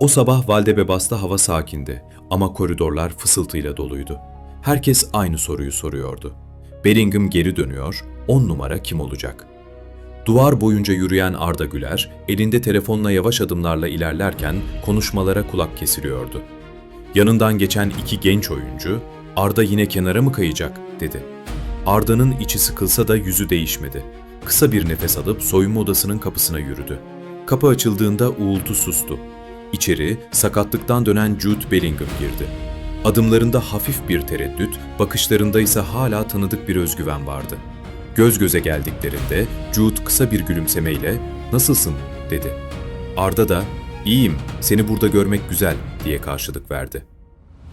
O sabah Valdebebas'ta hava sakindi ama koridorlar fısıltıyla doluydu. Herkes aynı soruyu soruyordu. Bellingham geri dönüyor, 10 numara kim olacak? Duvar boyunca yürüyen Arda Güler, elinde telefonla yavaş adımlarla ilerlerken konuşmalara kulak kesiliyordu. Yanından geçen iki genç oyuncu, Arda yine kenara mı kayacak, dedi. Arda'nın içi sıkılsa da yüzü değişmedi. Kısa bir nefes alıp soyunma odasının kapısına yürüdü. Kapı açıldığında uğultu sustu. İçeri sakatlıktan dönen Jude Bellingham girdi. Adımlarında hafif bir tereddüt, bakışlarında ise hala tanıdık bir özgüven vardı. Göz göze geldiklerinde Jude kısa bir gülümsemeyle "Nasılsın?" dedi. Arda da "İyiyim, seni burada görmek güzel." diye karşılık verdi.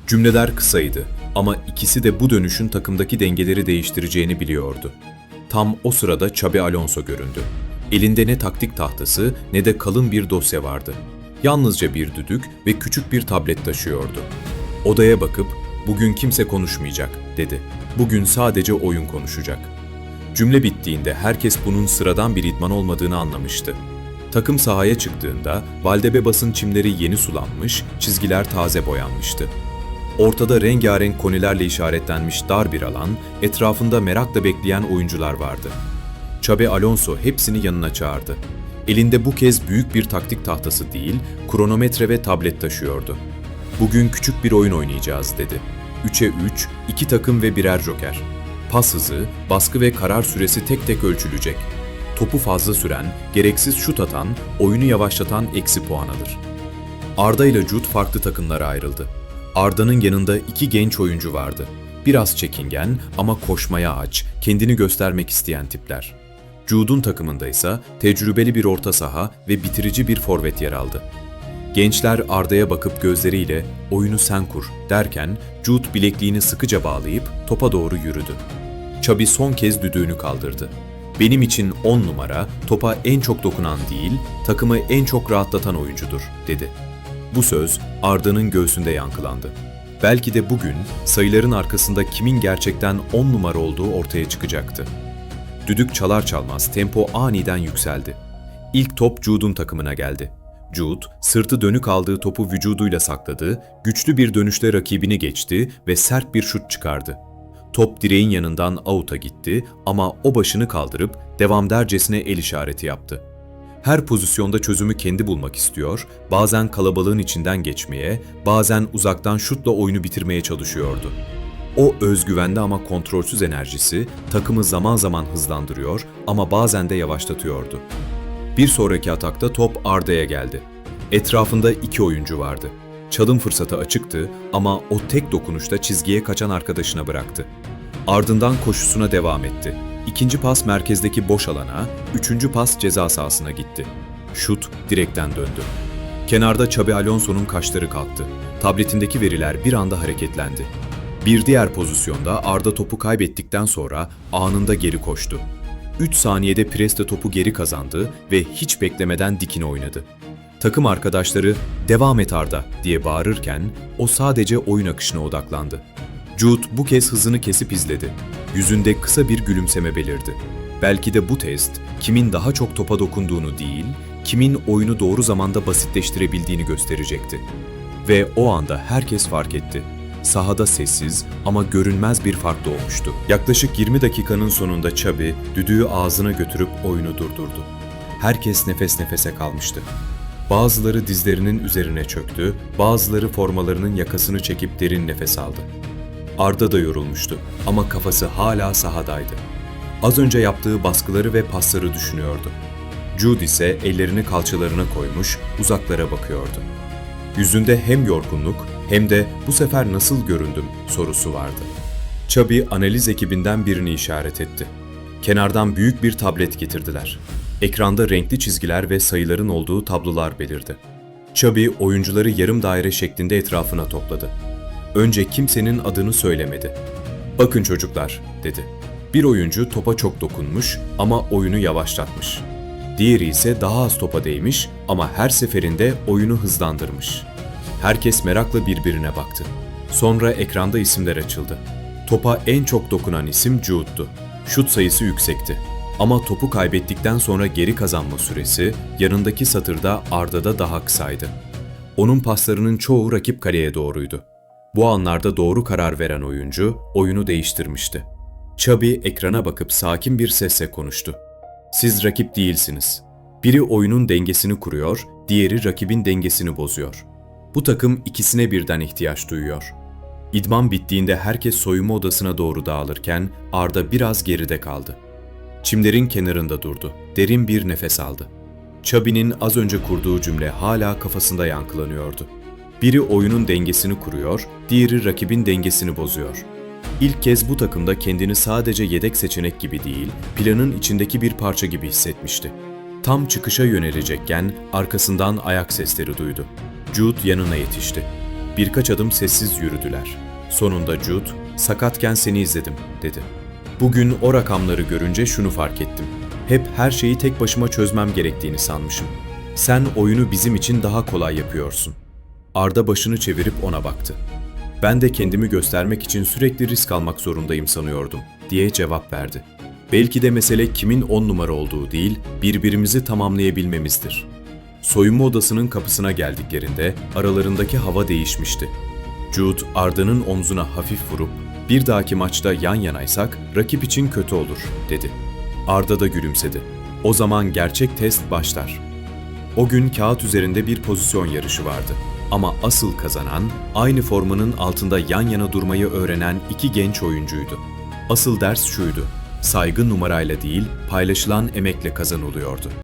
Cümleler kısaydı ama ikisi de bu dönüşün takımdaki dengeleri değiştireceğini biliyordu. Tam o sırada Xabi Alonso göründü. Elinde ne taktik tahtası ne de kalın bir dosya vardı. Yalnızca bir düdük ve küçük bir tablet taşıyordu. Odaya bakıp "Bugün kimse konuşmayacak." dedi. "Bugün sadece oyun konuşacak." Cümle bittiğinde herkes bunun sıradan bir idman olmadığını anlamıştı. Takım sahaya çıktığında Valdebebas'ın çimleri yeni sulanmış, çizgiler taze boyanmıştı. Ortada rengarenk konilerle işaretlenmiş dar bir alan, etrafında merakla bekleyen oyuncular vardı. Xabi Alonso hepsini yanına çağırdı. Elinde bu kez büyük bir taktik tahtası değil, kronometre ve tablet taşıyordu. Bugün küçük bir oyun oynayacağız dedi. 3'e 3, iki takım ve birer joker. Pas hızı, baskı ve karar süresi tek tek ölçülecek. Topu fazla süren, gereksiz şut atan, oyunu yavaşlatan eksi puan alır. Arda ile Jude farklı takımlara ayrıldı. Arda'nın yanında iki genç oyuncu vardı. Biraz çekingen ama koşmaya aç, kendini göstermek isteyen tipler. Jude'un takımında ise tecrübeli bir orta saha ve bitirici bir forvet yer aldı. Gençler Arda'ya bakıp gözleriyle oyunu sen kur derken Jude bilekliğini sıkıca bağlayıp topa doğru yürüdü. Çabi son kez düdüğünü kaldırdı. Benim için 10 numara topa en çok dokunan değil, takımı en çok rahatlatan oyuncudur, dedi. Bu söz Arda'nın göğsünde yankılandı. Belki de bugün sayıların arkasında kimin gerçekten 10 numara olduğu ortaya çıkacaktı. Düdük çalar çalmaz tempo aniden yükseldi. İlk top Jude'un takımına geldi. Jude, sırtı dönük aldığı topu vücuduyla sakladı, güçlü bir dönüşle rakibini geçti ve sert bir şut çıkardı. Top direğin yanından out'a gitti ama o başını kaldırıp devam dercesine el işareti yaptı. Her pozisyonda çözümü kendi bulmak istiyor, bazen kalabalığın içinden geçmeye, bazen uzaktan şutla oyunu bitirmeye çalışıyordu. O özgüvenli ama kontrolsüz enerjisi takımı zaman zaman hızlandırıyor ama bazen de yavaşlatıyordu. Bir sonraki atakta top Arda'ya geldi. Etrafında iki oyuncu vardı. Çalım fırsatı açıktı ama o tek dokunuşta çizgiye kaçan arkadaşına bıraktı. Ardından koşusuna devam etti. İkinci pas merkezdeki boş alana, üçüncü pas ceza sahasına gitti. Şut direkten döndü. Kenarda Xabi Alonso'nun kaşları kalktı. Tabletindeki veriler bir anda hareketlendi. Bir diğer pozisyonda Arda topu kaybettikten sonra anında geri koştu. 3 saniyede Preste topu geri kazandı ve hiç beklemeden dikine oynadı. Takım arkadaşları "Devam et Arda." diye bağırırken o sadece oyun akışına odaklandı. Jude bu kez hızını kesip izledi. Yüzünde kısa bir gülümseme belirdi. Belki de bu test kimin daha çok topa dokunduğunu değil, kimin oyunu doğru zamanda basitleştirebildiğini gösterecekti. Ve o anda herkes fark etti. Sahada sessiz ama görünmez bir fark doğmuştu. Yaklaşık 20 dakikanın sonunda Xabi düdüğü ağzına götürüp oyunu durdurdu. Herkes nefes nefese kalmıştı. Bazıları dizlerinin üzerine çöktü, bazıları formalarının yakasını çekip derin nefes aldı. Arda da yorulmuştu ama kafası hala sahadaydı. Az önce yaptığı baskıları ve pasları düşünüyordu. Jude ise ellerini kalçalarına koymuş, uzaklara bakıyordu. Yüzünde hem yorgunluk hem de bu sefer nasıl göründüm sorusu vardı. Çabi analiz ekibinden birini işaret etti. Kenardan büyük bir tablet getirdiler. Ekranda renkli çizgiler ve sayıların olduğu tablolar belirdi. Çabi oyuncuları yarım daire şeklinde etrafına topladı. Önce kimsenin adını söylemedi. Bakın çocuklar, dedi. Bir oyuncu topa çok dokunmuş ama oyunu yavaşlatmış. Diğeri ise daha az topa değmiş ama her seferinde oyunu hızlandırmış. Herkes merakla birbirine baktı. Sonra ekranda isimler açıldı. Topa en çok dokunan isim Jude'du. Şut sayısı yüksekti. Ama topu kaybettikten sonra geri kazanma süresi yanındaki satırda Arda'da daha kısaydı. Onun paslarının çoğu rakip kaleye doğruydu. Bu anlarda doğru karar veren oyuncu oyunu değiştirmişti. Chubby ekrana bakıp sakin bir sesle konuştu. Siz rakip değilsiniz. Biri oyunun dengesini kuruyor, diğeri rakibin dengesini bozuyor. Bu takım ikisine birden ihtiyaç duyuyor. İdman bittiğinde herkes soyunma odasına doğru dağılırken Arda biraz geride kaldı. Çimlerin kenarında durdu. Derin bir nefes aldı. Chubby'nin az önce kurduğu cümle hala kafasında yankılanıyordu. Biri oyunun dengesini kuruyor, diğeri rakibin dengesini bozuyor. İlk kez bu takımda kendini sadece yedek seçenek gibi değil, planın içindeki bir parça gibi hissetmişti. Tam çıkışa yönelecekken arkasından ayak sesleri duydu. Jude yanına yetişti. Birkaç adım sessiz yürüdüler. Sonunda Jude, sakatken seni izledim, dedi. Bugün o rakamları görünce şunu fark ettim. Hep her şeyi tek başıma çözmem gerektiğini sanmışım. Sen oyunu bizim için daha kolay yapıyorsun. Arda başını çevirip ona baktı. Ben de kendimi göstermek için sürekli risk almak zorundayım sanıyordum, diye cevap verdi. Belki de mesele kimin on numara olduğu değil, birbirimizi tamamlayabilmemizdir. Soyunma odasının kapısına geldiklerinde aralarındaki hava değişmişti. Jude, Arda'nın omzuna hafif vurup, bir dahaki maçta yan yanaysak rakip için kötü olur, dedi. Arda da gülümsedi. O zaman gerçek test başlar. O gün kağıt üzerinde bir pozisyon yarışı vardı. Ama asıl kazanan, aynı formanın altında yan yana durmayı öğrenen iki genç oyuncuydu. Asıl ders şuydu, saygı numarayla değil, paylaşılan emekle kazanılıyordu.